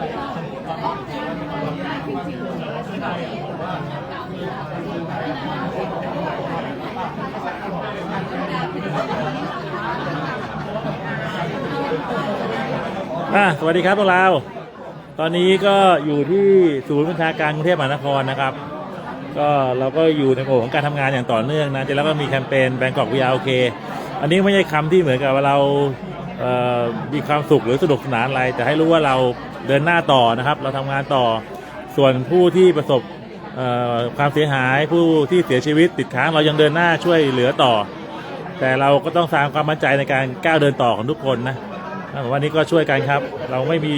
อะสวัสดีครับพวกเรา ตอนนี้ก็อยู่ที่ศูนย์บัญชาการกรุงเทพมหานครนะครับ ก็เราก็อยู่ในโหมดของการทำงานอย่างต่อเนื่องนะแล้วก็มีแคมเปญแบงกอก VRK อันนี้ไม่ใช่คำที่เหมือนกับว่าเรามีความสุขหรือสนุกสนานอะไร แต่ให้รู้ว่าเรา เดินหน้าต่อนะครับ เราทำงานต่อ ส่วนผู้ที่ประสบความเสียหายผู้ที่เสียชีวิตติดค้างเรายังเดินหน้าช่วยเหลือต่อ แต่เราก็ต้องสร้างความมั่นใจในการก้าวเดินต่อของทุกคนนะว่านี้ก็ช่วยกันครับ เราไม่มี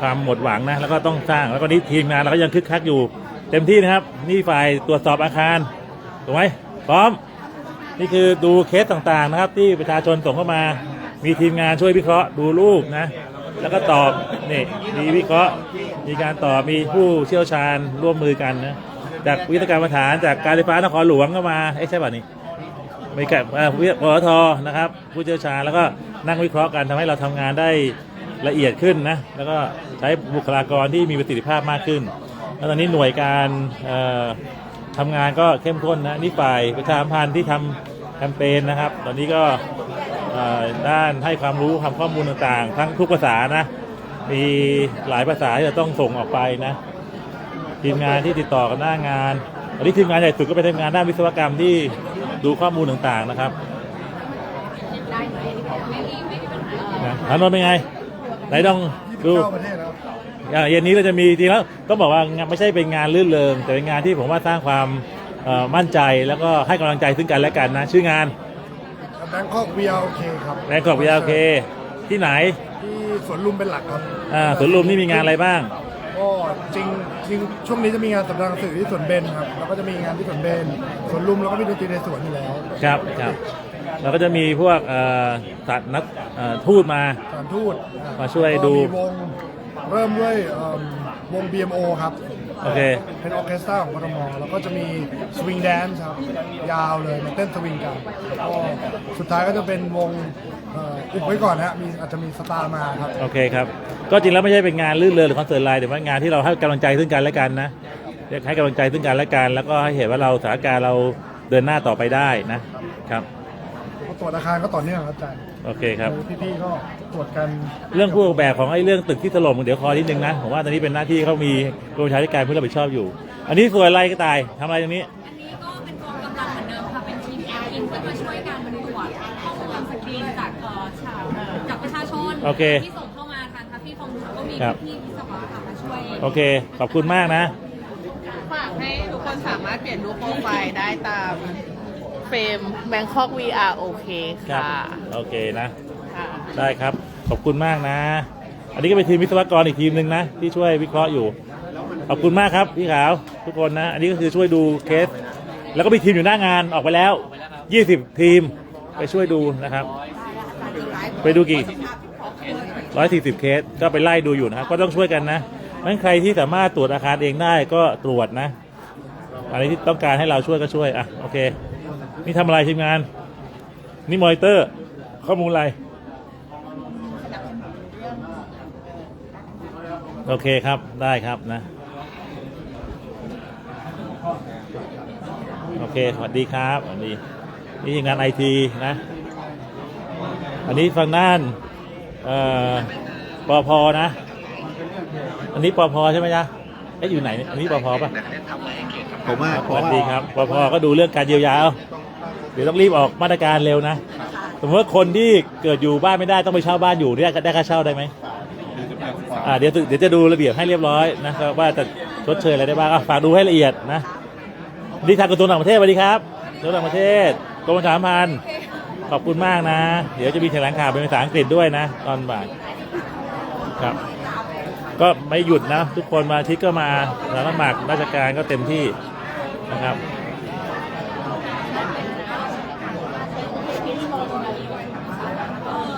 ความหมดหวังนะแล้วก็ต้องสร้างแล้วก็นี่ทีมงานเราก็ยังคึกคักอยู่ เต็มที่นะครับ นี่ฝ่ายตรวจสอบอาคารถูกไหมพร้อม นี่คือดูเคสต่างๆนะครับ ที่ประชาชนส่งเข้ามา มีทีมงานช่วยวิเคราะห์ดูรูปนะ แล้วก็ตอบนี่มีวิเคราะห์มีการตอบมีผู้เชี่ยวชาญร่วมมือกันนะจากวิทยาการปรฐานจากการไฟฟ้านครหลวงก็มาเอ๊ะใช่ป่ะนี่มีกับเอ่อวิปตทนะครับ ผู้เชี่ยวชาญแล้วก็นั่งวิเคราะห์กันทำให้เราทำงานได้ละเอียดขึ้นนะแล้วก็ใช้บุคลากรที่มีประสิทธิภาพมากขึ้น แล้วตอนนี้หน่วยการเอ่อทำงานก็เข้มข้นนะนี่ฝ่ายประชาสัมพันธ์ที่ทำแคมเปญนะครับ ตอนนี้ก็ ด้านให้ความรู้ทำข้อมูลต่างๆ ทั้งทุกภาษานะ มีหลายภาษาที่จะต้องส่งออกไปนะ ทีมงานที่ติดต่อกันหน้างานอันนี้ทีมงานใหญ่สุดก็เป็นทีมงานด้านวิศวกรรมที่ดูข้อมูลต่างๆนะครับนะถามนนท์เป็นไง ไหนต้องดู29ประเทศแล้วอ่าเย็นนี้เราจะมีจริงแล้วต้องบอกว่างานไม่ใช่เป็นงานลื่นเริงแต่เป็นงานที่ผมว่าสร้างความเอ่อมั่นใจแล้วก็ให้กำลังใจซึ่งกันและกันนะ ชื่องาน แบงคอก VRK ครับแรงกอบวีโอเคที่ไหนที่สวนลุมเป็นหลักครับอ่าสวนลุมนี่มีงานอะไรบ้าง ก็จริงจริงช่วงนี้จะมีงานสัปดาห์หนังสือที่สวนเบนครับแล้วก็จะมีงานที่สวนเบนสวนลุมแล้วก็มีดนตรีในสวนอยู่แล้วครับครับเราก็จะมีพวกเอ่อสัตว์นักเอ่อทูตมา สถานทูตอ่มาช่วยดู ก็มีวงเริ่มด้วยเอิ่มวง BMO ครับ โอเค เป็นออร์เคสตราของกทมแล้วก็จะมีสวิงแดนซ์ครับ ยาวเลยมาเต้นสวิงกันแล้วก็สุดท้ายก็จะเป็นวงเอ่ออุบไว้ก่อนนะฮะมีอาจจะมีสตาร์มาครับ โอเคครับ ก็จริงแล้วไม่ใช่เป็นงานลื่นเริงหรือคอนเสิร์ตไลน์แต่ว่างานที่เราให้กำลังใจซึ่งกันและกันนะเรียกให้กำลังใจซึ่งกันและกัน แล้วก็ให้เห็นว่าเราสถานการณ์เราเดินหน้าต่อไปได้นะครับก็ตรวจอาคารก็ต่อเนื่องครับอาจารย์โอเคครับ พี่ๆก็ ตรวจกันเรื่องผู้ออกแบบของไอ้เรื่องตึกที่ถล่มเดี๋ยวคอนิดนึงนะผมว่าตอนนี้เป็นหน้าที่เขามีกรมประชาธิการผู้รับผิดชอบอยู่ อันนี้ส่วนอะไรก็ตายทำอะไรตรงนี้อันนี้ก็เป็นกองกำลังเหมือนเดิมค่ะ เป็นทีมแอดอินเพื่อมาช่วยการตรวจข้อมูลสกรีนจากเอ่อชาวจากประชาชนโอเค ที่ส่งเข้ามาทางทัฟฟี่ฟองดูก็มีครับพี่วิศวะค่ะมาช่วย โอเค ขอบคุณมากนะ ฝากให้ทุกคนสามารถเปลี่ยนรูปโปรไฟล์ได้ตามเฟรม Bangkok VR โอเคครับค่ะ โอเคนะค่ะ ได้ครับ ขอบคุณมากนะ อันนี้ก็เป็นทีมวิศวกรอีกทีมหนึ่งนะ ที่ช่วยวิเคราะห์อยู่ ขอบคุณมากครับพี่ขาวทุกคนนะ อันนี้ก็คือช่วยดูเคส แล้วก็มีทีมอยู่หน้างานออกไปแล้ว 20 ทีมไปช่วยดูนะครับ ไปดูกี่140เคสก็ไปไล่ดูอยู่นะครับก็ต้องช่วยกันนะงั้นใครที่สามารถตรวจอาคารเองได้ก็ตรวจนะอะไรที่ต้องการให้เราช่วยก็ช่วยอะโอเค นี่ทำอะไรทีมงาน นี่มอนิเตอร์ ข้อมูลอะไร โอเคครับได้ครับนะ โอเคสวัสดีครับสวัสดีนี่ทีมงานไอทีนะ อันนี้ฝั่งด้านเอ่อปอพนะ อันนี้ปอพใช่ไหมจ๊ะเอ๊ะอยู่ไหนเนี่ยอันนี้ปอพป่ะผมว่าสวัสดีครับปพก็ดูเรื่องการเยียวยาเอาเดี๋ยวต้องรีบออกมาตรการเร็วนะ สมมติว่าคนที่เกิดอยู่บ้านไม่ได้ต้องไปเช่าบ้านอยู่เนี่ยได้ค่าเช่าได้ไหม อ่าเดี๋ยวเดี๋ยวจะดูระเบียบให้เรียบร้อยนะครับว่าจะชดเชยอะไรได้บ้างอะฝากดูให้ละเอียดนะดีทางกระทรวงต่างประเทศสวัสดีครับกระทรวงต่างประเทศกรมประชาสัมพันธ์ขอบคุณมากนะ เดี๋ยวจะมีแถลงข่าวเป็นภาษาอังกฤษด้วยนะ ตอนบ่ายครับ ก็ไม่หยุดนะ ทุกคนมาทิตย์ก็มาแล้วสมัครราชการก็เต็มที่นะครับ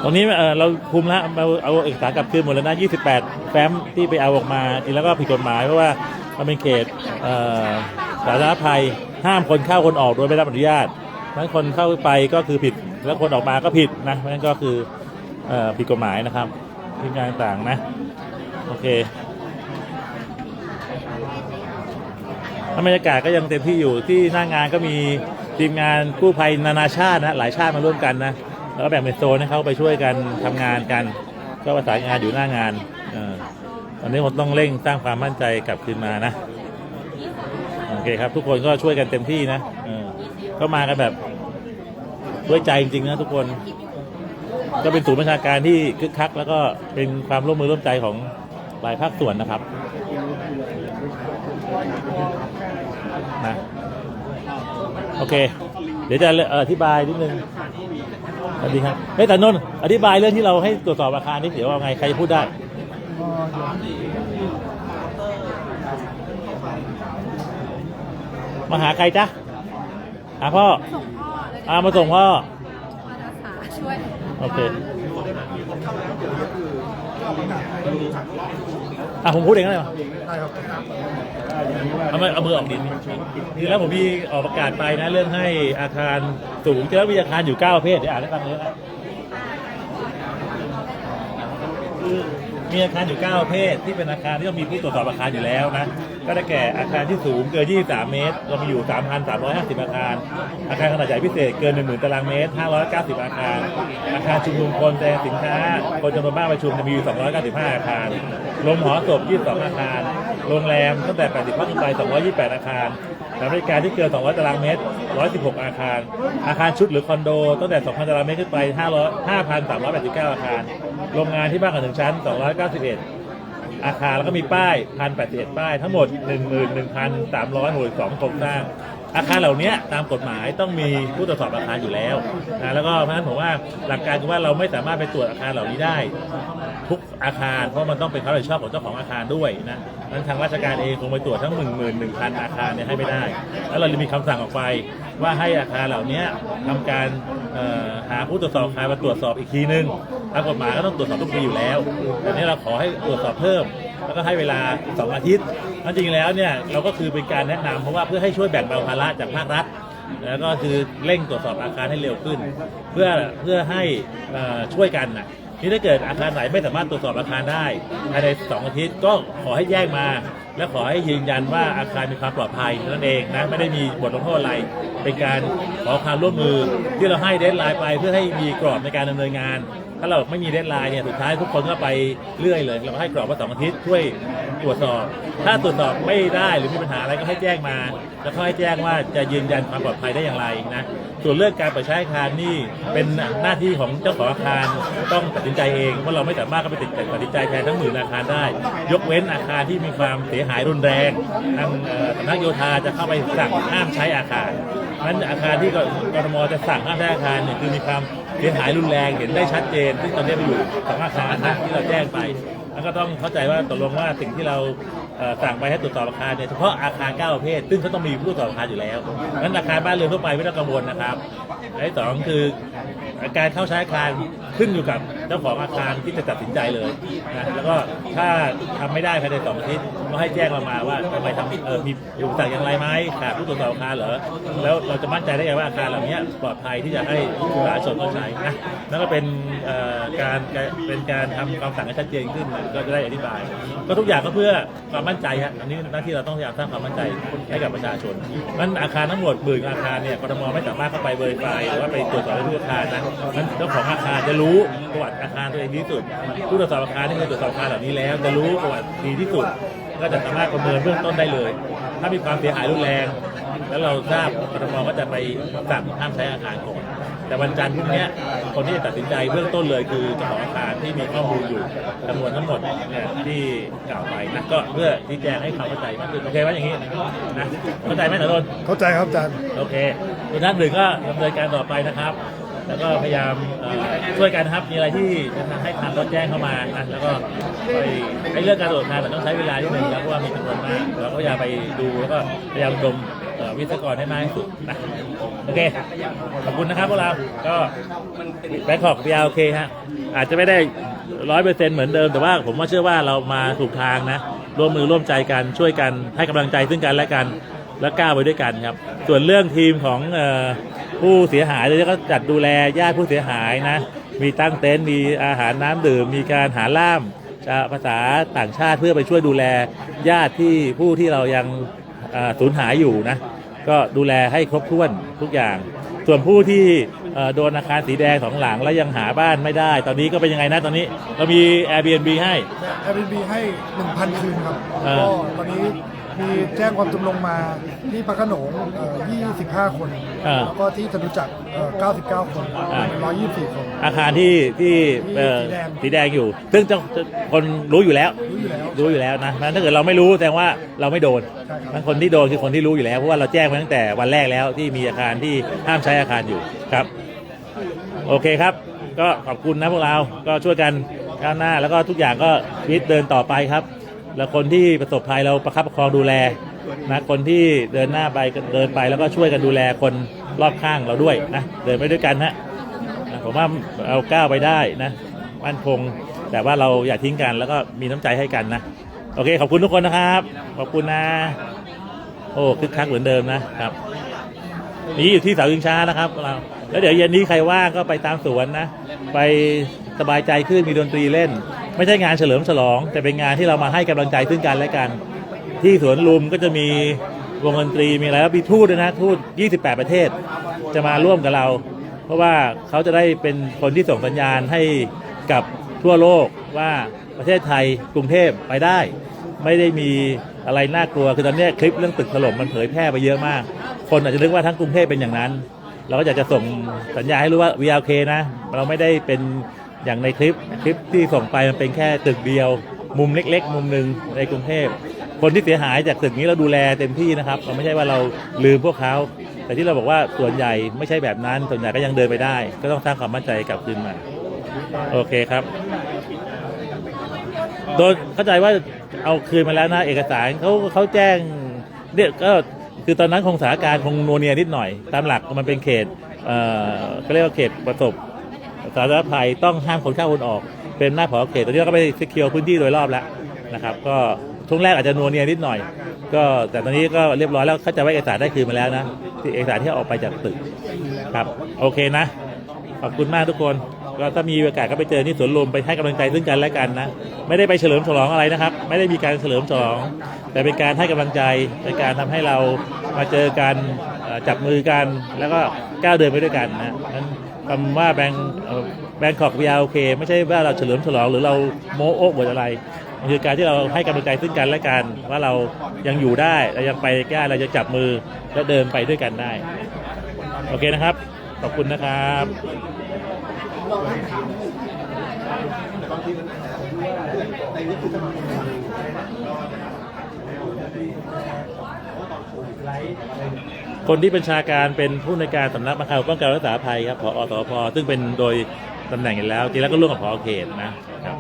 ตรงนี้เออเราคุมแล้วเราเอาเอกสารกลับคืนหมดแล้วนะ 28 แฟ้มที่ไปเอาออกมาจริงแล้วก็ผิดกฎหมายเพราะว่ามันเป็นเขตเสาธารณภัยห้ามคนเข้าคนออกโดยไม่ได้รับอนุญาตนั้นคนเข้าไปก็คือผิดแล้วคนออกมาก็ผิดนะเพราะฉะนั้นก็คืออผิดกฎหมายนะครับทีมงานต่างนะ โอเคบรรยากาศก็ยังเต็มที่อยู่ที่หน้างานก็มีทีมงานกู้ภัยนานาชาตินะหลายชาติมาร่วมกันนะ แล้วก็แบ่งเป็นโซนให้เขาไปช่วยกันทำงานกันก็ประสานงานอยู่หน้างานอตอนนี้ผมต้องเร่งสร้างความมั่นใจกลับคืนมานะโอเคครับ ทุกคนก็ช่วยกันเต็มที่นะอก็มากันแบบด้วยใจจริงๆนะทุกคน ก็เป็นศูนย์ประชาการที่คึกคัก แล้วก็เป็นความร่วมมือร่วมใจของหลายภาคส่วนนะครับนะโอเค เดี๋ยวจะอธิบายนิดนึง สวัสดีครับเฮ้ยแต่นนท์อธิบายเรื่องที่เราให้ตรวจสอบอาคารนี่เดี๋ยวว่าไงใครจะพูดได้ก็เดี๋ยวมาหาใครจ๊ะหาพ่อส่งพ่อเลยอามาส่งพ่อมาอาสาช่วย โอเคอ่ะผมพูดเองก็ได้ปะได้ครับเอามาเอามือออกดินทีแล้วผมมีออกประกาศไปนะเรื่องให้อาคารสูงจะแล้วมีอาคารอยู่เก้าประเภทเดี๋ยวอ่านให้ฟังเลยนะคือ มีอาคารอยู่เก้าประเภท ที่เป็นอาคารที่ต้องมีผู้ตรวจสอบอาคารอยู่แล้วนะ ก็ได้แก่อาคารที่สูงเกิน 23 เมตร เรามีอยู่ 3,350 อาคาร อาคารขนาดใหญ่พิเศษเกิน 10,000 ตารางเมตร 590 อาคาร อาคารชุมนุมคนแสดงสินค้า คนจำนวนมากประชุมจะมีอยู่ 295 อาคารโรงหอศพ22 อาคาร โรงแรมตั้งแต่ 80พันขึ้นไป 228 อาคารสถานบริการที่เกิน 200 ตารางเมตร 116 อาคาร อาคารชุดหรือคอนโดตั้งแต่ 2,000 ตารางเมตรขึ้นไป 500 5,389 อาคาร โรงงานที่มากกว่าหนึ่งชั้น 291 อาคารแล้วก็มีป้ายพันแปดสิบเอ็ดป้ายทั้งหมดหนึ่งหมื่นหนึ่งพันสามร้อยหกสองโครงสร้าง อาคารเหล่านี้ตามกฎหมายต้องมีผู้ตรวจสอบอาคารอยู่แล้วนะแล้วก็เพราะฉะนั้นผมว่าหลักการคือว่าเราไม่สามารถไปตรวจอาคารเหล่านี้ได้ ทุกอาคารเพราะมันต้องเป็นความรับผิดชอบของเจ้าของอาคารด้วยนะนั้นทางราชการเองคงไปตรวจทั้งหนึ่งหมื่นหนึ่งพันอาคารเนี่ยให้ไม่ได้ แล้วเราเลยมีคำสั่งออกไป ว่าให้อาคารเหล่านี้ทำการหาผู้ตรวจสอบอาคารมาตรวจสอบอีกทีนึงตามกฎหมายก็ต้องตรวจสอบทุกปีอยู่แล้ว แต่นี้เราขอให้ตรวจสอบเพิ่ม แล้วก็ให้เวลา 2 อาทิตย์จริงแล้วเนี่ยเราก็คือเป็นการแนะนำเพราะว่าเพื่อให้ช่วยแบ่งเบาภาระจากภาครัฐแล้วก็คือเร่งตรวจสอบอาคารให้เร็วขึ้น เพื่อเพื่อให้ช่วยกันนะนี่ถ้าเกิดอาคารไหนไม่สามารถตรวจสอบอาคารได้ภายใน 2 อาทิตย์ก็ขอให้แยกมา และขอให้ยืนยันว่าอาคารมีความปลอดภัยนั่นเองนะไม่ได้มีบทลงโทษอะไร เป็นการขอความร่วมมือที่เราให้เดทไลน์ไปเพื่อให้มีกรอบในการดำเนินงาน ถ้าเราไม่มีเดทไลน์เนี่ยสุดท้ายทุกคนก็ไปเรื่อยเลย เราก็ให้กรอบว่าสองอาทิตย์ช่วยตรวจสอบ ถ้าตรวจสอบไม่ได้หรือมีปัญหาอะไรก็ให้แจ้งมา แล้วก็ให้แจ้งว่าจะยืนยันความปลอดภัยได้อย่างไรนะส่วนเรื่องการเปิดใช้อาคารนี่เป็นหน้าที่ของเจ้าของอาคารต้องตัดสินใจเองเพราะเราไม่สามารถเข้าไปติดตัดสินใจแทนทั้งหมื่นอาคารได้ ยกเว้นอาคารที่มีความเสียหายรุนแรงทางสำนักโยธาจะเข้าไปสั่งห้ามใช้อาคารนั้นอาคารที่กรทมจะสั่งห้ามใช้อาคารเนี่ยคือมีความ เสียหายรุนแรงเห็นได้ชัดเจน ซึ่งตอนนี้ไปอยู่สองอาคารนะที่เราแจ้งไป แล้วก็ต้องเข้าใจว่าตกลงว่าสิ่งที่เราสั่งไปให้ตรวจสอบอาคารเนี่ยเฉพาะอาคาร9ประเภท ซึ่งเขาต้องมีผู้ตรวจสอบอาคารอยู่แล้วงั้นอาคารบ้านเรือนทั่วไปไม่ต้องกังวลนะครับและที่สองคือการเข้าใช้อาคารขึ้นอยู่กับ เจ้าของอาคารที่จะตัดสินใจเลยนะแล้วก็ถ้าทำไม่ได้ภายในสองอาทิตย์ก็ให้แจ้งเรามาว่าทำไมทำเออมีอุปสรรคอย่างไรไหมขาดผู้ตรวจสอบอาคารเหรอแล้วเราจะมั่นใจได้ไงว่าอาคารเหล่านี้ปลอดภัยที่จะให้ผู้ประชาชนเข้าใช้นะนั่นก็เป็นการเป็นการทำคำสั่งให้ชัดเจนขึ้นก็จะได้อธิบาย ก็ทุกอย่างก็เพื่อความมั่นใจฮะอันนี้หน้าที่เราต้องพยายามสร้างความมั่นใจให้กับประชาชนนั้นอาคารทั้งหมดหมื่นอาคารเนี่ยกทมไม่สามารถเข้าไปเบอร์ไฟหรือว่าไปตรวจสอบได้ทุกอาคารนะนั้นเจ้าของอาคารจะรู้ประวัติอาคารตัวเองดีที่สุด ผู้ตรวจสอบอาคารที่เคยตรวจสอบอาคารเหล่านี้แล้ว จะรู้ประวัติดีที่สุด ก็จะสามารถประเมินเบื้องต้นได้เลย ถ้ามีความเสียหายรุนแรง แล้วเราทราบกทมก็จะไปสั่งห้ามใช้อาคารก่อนแต่วันจันทร์พรุ่งเนี้ยคนที่จะตัดสินใจเบื้องต้นเลยคือเจ้าของอาคารที่มีข้อมูลอยู่จำนวนทั้งหมดเนี่ยที่กล่าวไปนะก็เพื่อชี้แจงให้ความเข้าใจมากขึ้นโอเคว่าอย่างนี้นะเข้าใจไหมหนนนท์เข้าใจครับอาจารย์โอเคคุณนักหนึ่งก็ดำเนินการต่อไปนะครับ แล้วก็พยายามช่วยกันครับมีอะไรที่จะให้ทางรถแจ้งเข้ามานะแล้วก็ไปไอ้เรื่องการตรวจงานมันต้องใช้เวลาที่หนึ่งแล้วเพราะว่ามีจำนวนมากเราก็พยายามไปดูแล้วก็พยายามดมวิศวกรให้มากที่สุดนะโอเค ขอบคุณนะครับพวกเราก็แบงคอกพีอาโอเคฮะอาจจะไม่ได้ร้อยเปอร์เซ็นต์เหมือนเดิมแต่ว่าผมว่าเชื่อว่าเรามาถูกทางนะ ร่วมมือร่วมใจกันช่วยกันให้กำลังใจซึ่งกันและกันแล้วก้าวไปด้วยกันครับ ส่วนเรื่องทีมของ ผู้เสียหายเราก็จัดดูแลญาติผู้เสียหายนะ มีตั้งเต็นท์มีอาหารน้ำดื่ม มีการหาล่ามอ่าภาษาต่างชาติเพื่อไปช่วยดูแลญาติที่ผู้ที่เรายังอ่าสูญหายอยู่นะ ก็ดูแลให้ครบถ้วนทุกอย่าง ส่วนผู้ที่เอ่อโดนอาคารสีแดงสองหลังแล้วยังหาบ้านไม่ได้ ตอนนี้ก็เป็นยังไงนะตอนนี้ เรามี Airbnb ให้แอร์บีบีให้ 1,000 คืนครับอ่าก็ตอนนี้ มีแจ้งความจำลงมาที่พระโขนงเอ่อ25 คนอ่าแล้วก็ที่จตุจักรเอ่อ99 คนอ่า124 คน อาคารที่ที่เอ่อสีแดงสีแดงอยู่ ซึ่งเจ้าคนรู้อยู่แล้ว รู้อยู่แล้ว รู้อยู่แล้วนะนั้นถ้าเกิดเราไม่รู้แสดงว่าเราไม่โดนใช่ครับนั้นคนที่โดนคือคนที่รู้อยู่แล้ว เพราะว่าเราแจ้งไปตั้งแต่วันแรกแล้วที่มีอาคารที่ห้ามใช้อาคารอยู่ครับ โอเคครับ ก็ขอบคุณนะพวกเรา ก็ช่วยกันก้าวหน้าแล้วก็ทุกอย่างก็ชีวิตเดินต่อไปครับ แล้วคนที่ประสบภัยเราประคับประคองดูแลนะคนที่เดินหน้าไปเดินไปแล้วก็ช่วยกันดูแลคนรอบข้างเราด้วยนะเดินไปด้วยกันนะนะผมว่าเราก้าวไปได้นะมั่นคงแต่ว่าเราอย่าทิ้งกันแล้วก็มีน้ำใจให้กันนะโอเคขอบคุณทุกคนนะครับขอบคุณนะ โอ้คึกคักเหมือนเดิมนะครับนี่อยู่ที่เสาชิงช้านะครับเราแล้วเดี๋ยวเย็นนี้ใครว่างก็ไปตามสวนนะ ไปสบายใจขึ้นมีดนตรีเล่น ไม่ใช่งานเฉลิมฉลอง แต่เป็นงานที่เรามาให้กำลังใจซึ่งกันและกัน ที่สวนลุมก็จะมีวงดนตรีมีอะไรแล้วมีทูตด้วยนะทูต 28 ประเทศ จะมาร่วมกับเรา เพราะว่าเขาจะได้เป็นคนที่ส่งสัญญาณให้กับทั่วโลกว่าประเทศไทยกรุงเทพไปได้ ไม่ได้มีอะไรน่ากลัวคือตอนนี้คลิปเรื่องตึกถล่มมันเผยแพร่ไปเยอะมาก คนอาจจะนึกว่าทั้งกรุงเทพเป็นอย่างนั้น เราก็อยากจะส่งสัญญาให้รู้ว่า VLK นะ เราไม่ได้เป็น อย่างในคลิปคลิปที่ส่งไปมันเป็นแค่ตึกเดียว มุมเล็ก ๆ มุมหนึ่งในกรุงเทพคนที่เสียหายจากตึกนี้เราดูแลเต็มที่นะครับเราไม่ใช่ว่าเราลืมพวกเขาแต่ที่เราบอกว่าส่วนใหญ่ไม่ใช่แบบนั้น ส่วนใหญ่ก็ยังเดินไปได้ ก็ต้องสร้างความมั่นใจกลับคืนมาโอเคครับโดยเข้าใจว่าเอาคืนมาแล้วนะเอกสารเขาเขาแจ้งเนี่ยก็คือตอนนั้นคงสถานการณ์คงนัวเนียนิดหน่อย ตามหลักมันเป็นเขตเอ่อก็เรียกว่าเขตประสบ สาธารณภัยต้องห้ามคนเข้าคนออก เป็นหน้าผอเขตตอนนี้เราก็ไปสกิลพื้นที่โดยรอบแล้วนะครับ ก็ช่วงแรกอาจจะนัวเนียนิดหน่อย ก็แต่ตอนนี้ก็เรียบร้อยแล้วเข้าใจว่าเอกสารได้คืนมาแล้วนะที่เอกสารที่ออกไปจากตึกครับ โอเคนะ ขอบคุณมากทุกคนก็ถ้ามีโอกาสก็ไปเจอที่สวนลุมไปให้กำลังใจซึ่งกันและกันนะ ไม่ได้ไปเฉลิมฉลองอะไรนะครับ ไม่ได้มีการเฉลิมฉลอง แต่เป็นการให้กำลังใจเป็นการทำให้เรามาเจอกันจับมือกัน แล้วก็ก้าวเดินไปด้วยกันนะนั้น คำว่าแบงแบงคอกวีอาโอเค ไม่ใช่ว่าเราเฉลิมฉลองหรือเราโมโอ้บทอะไรมันคือการที่เราให้กำลังใจซึ่งกันและกัน ว่าเรายังอยู่ได้เรายังไปได้เราจะจับมือและเดินไปด้วยกันได้ โอเคนะครับ ขอบคุณนะครับ คนที่บัญชาการเป็นผู้ในการสำนักบังคับป้องกันรักษาภัยครับผอตพซึ่งเป็นโดยตำแหน่งอยู่แล้วจริงแล้วก็ร่วมกับผอเขตนะครับ